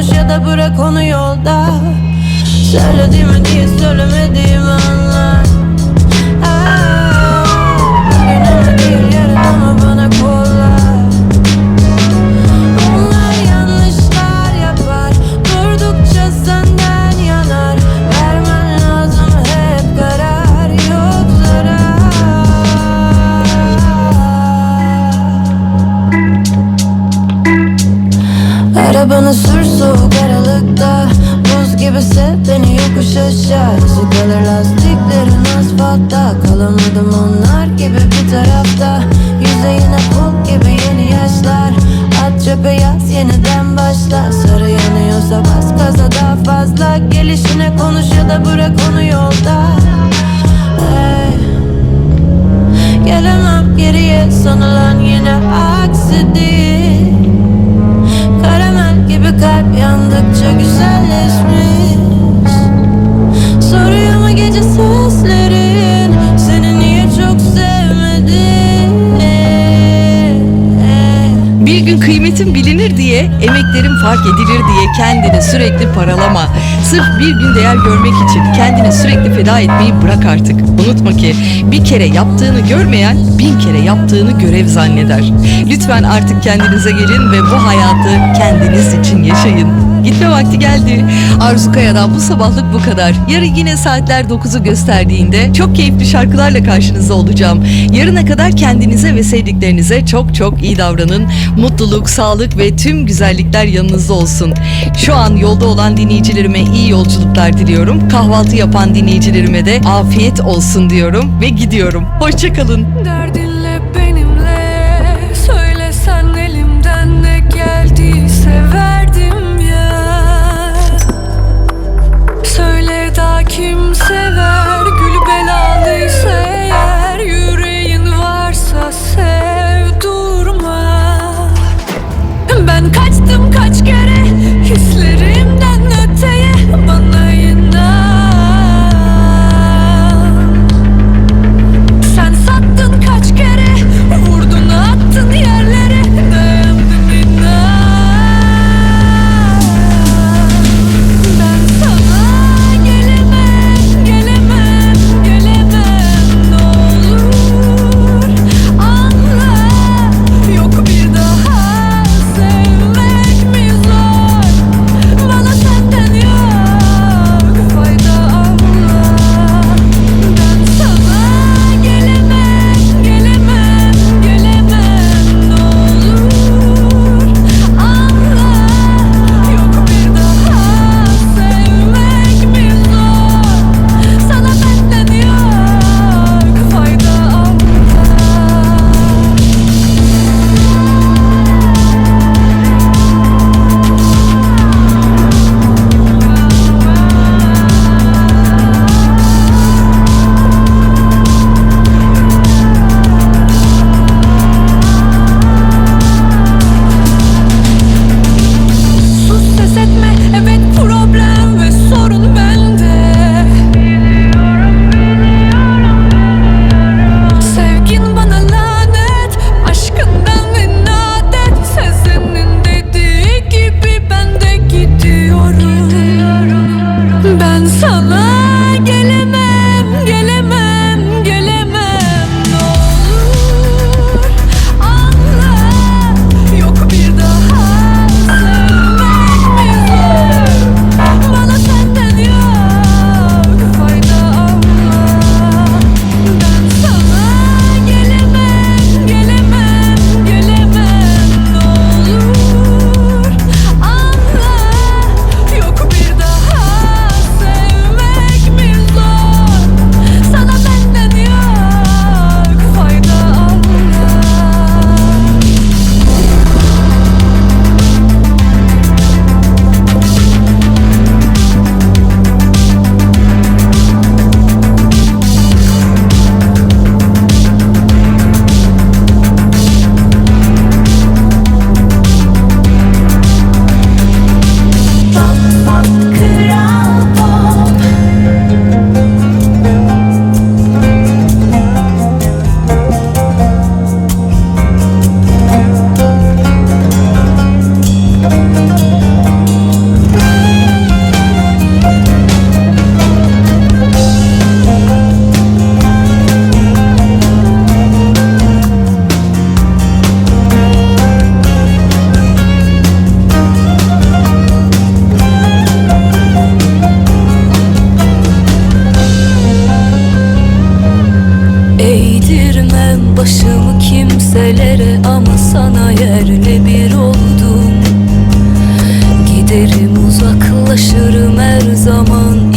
konuş ya da bırak onu yolda. Söylediğimi diye söylemediğimi anla aşağı İzi kalır lastiklerin asfaltta. Kalamadım onlar gibi bir tarafta. Yüzeyine pul gibi yeni yaşlar. At çöpe yaz yeniden başla. Sarı yanıyorsa bas gaza daha fazla. Gelişine konuş ya da bırak onu yolda. Hey. Gelemem geriye. Sanılan yine aksi değil. Karamel Kıymetin bilinir diye, emeklerim fark edilir diye kendini sürekli paralama. Sırf bir gün değer görmek için kendini sürekli feda etmeyi bırak artık. Unutma ki bir kere yaptığını görmeyen bin kere yaptığını görev zanneder. Lütfen artık kendinize gelin ve bu hayatı kendiniz için yaşayın. Gitme vakti geldi. Arzu Kaya'dan bu sabahlık bu kadar. Yarın yine saatler 9'u gösterdiğinde çok keyifli şarkılarla karşınızda olacağım. Yarına kadar kendinize ve sevdiklerinize çok çok iyi davranın. Mutluluk, sağlık ve tüm güzellikler yanınızda olsun. Şu an yolda olan dinleyicilerime iyi yolculuklar diliyorum. Kahvaltı yapan dinleyicilerime de afiyet olsun diyorum ve gidiyorum. Hoşçakalın. Derdinle nerelere ama sana yerle bir oldum. Giderim uzaklaşırım her zaman.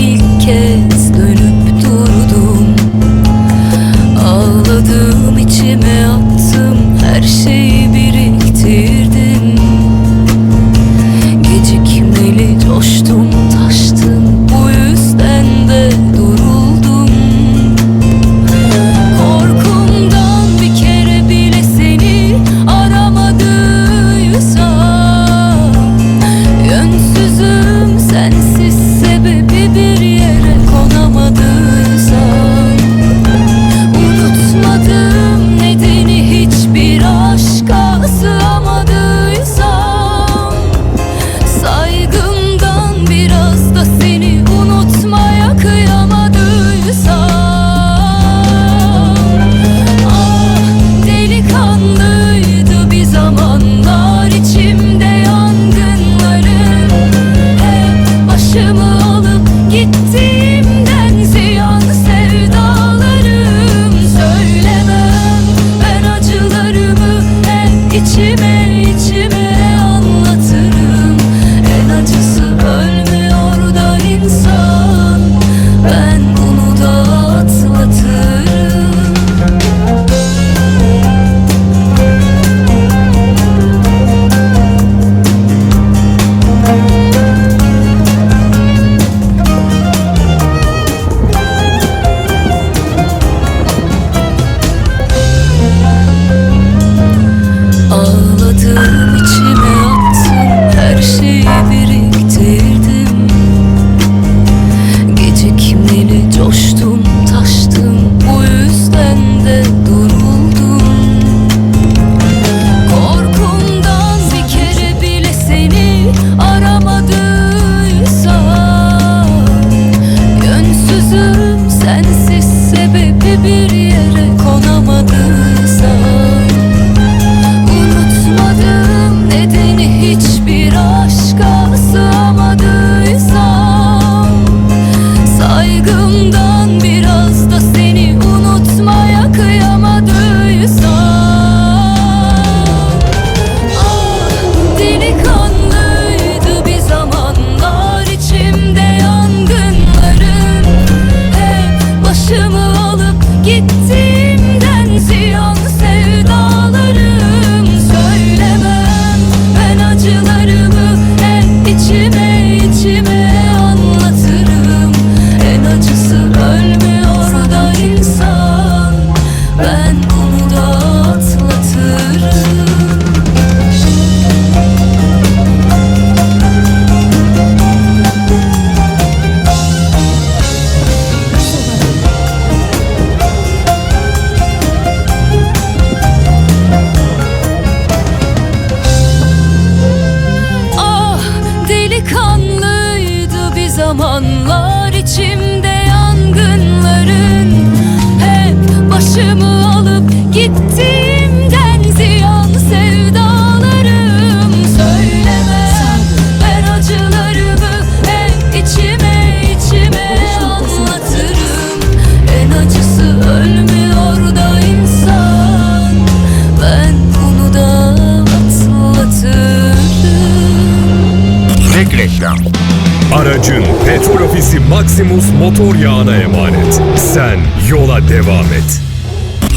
gücün petrol ofisi Maximus motor yağına emanet. Sen yola devam et.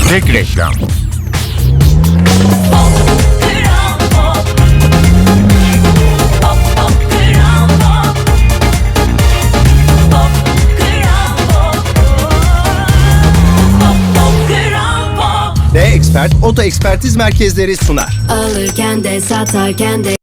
Tek reklam. D Expert Oto Ekspertiz Merkezleri sunar. Alırken de satarken de